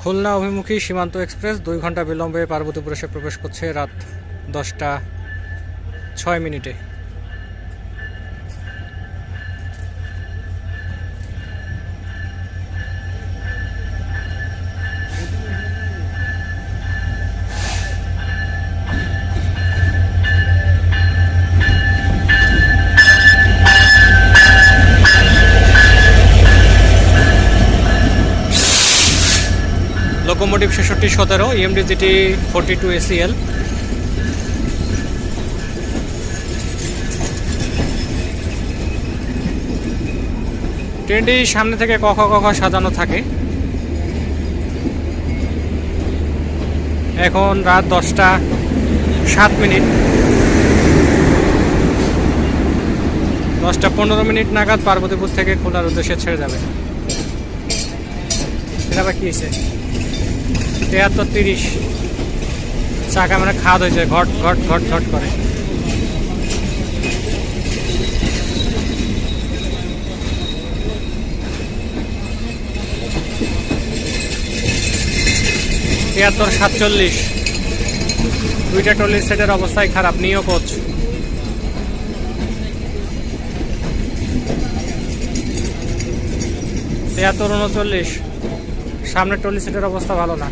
খুলনা অভিমুখী সীমান্ত এক্সপ্রেস দুই ঘণ্টা বিলম্বে পার্বতীপুর এসে প্রবেশ করছে রাত দশটা ছয় মিনিটে। লোকোমোটিভ ছেষট্টি সতেরো EMD GT forty two ACL ট্রেনটি সামনে থেকে কখ কখ সাজানো থাকে। এখন রাত দশটা সাত মিনিট। দশটা পনেরো মিনিট নাগাদ পার্বতীপুর থেকে খোলার উদ্দেশ্যে ছেড়ে যাবে। এটা আবার কি হয়েছে? তেহাত্তর তিরিশ। চাকা মানে খাদ হয়েছে, ঘট ঘট ঘট ঘট করে। তিয়াত্তর সাতচল্লিশ। দুইটা টলির সেটের অবস্থায় খারাপ, নিও কোচ। তিয়াত্তর উনচল্লিশ। সামনে টলি সিটের অবস্থা ভালো না।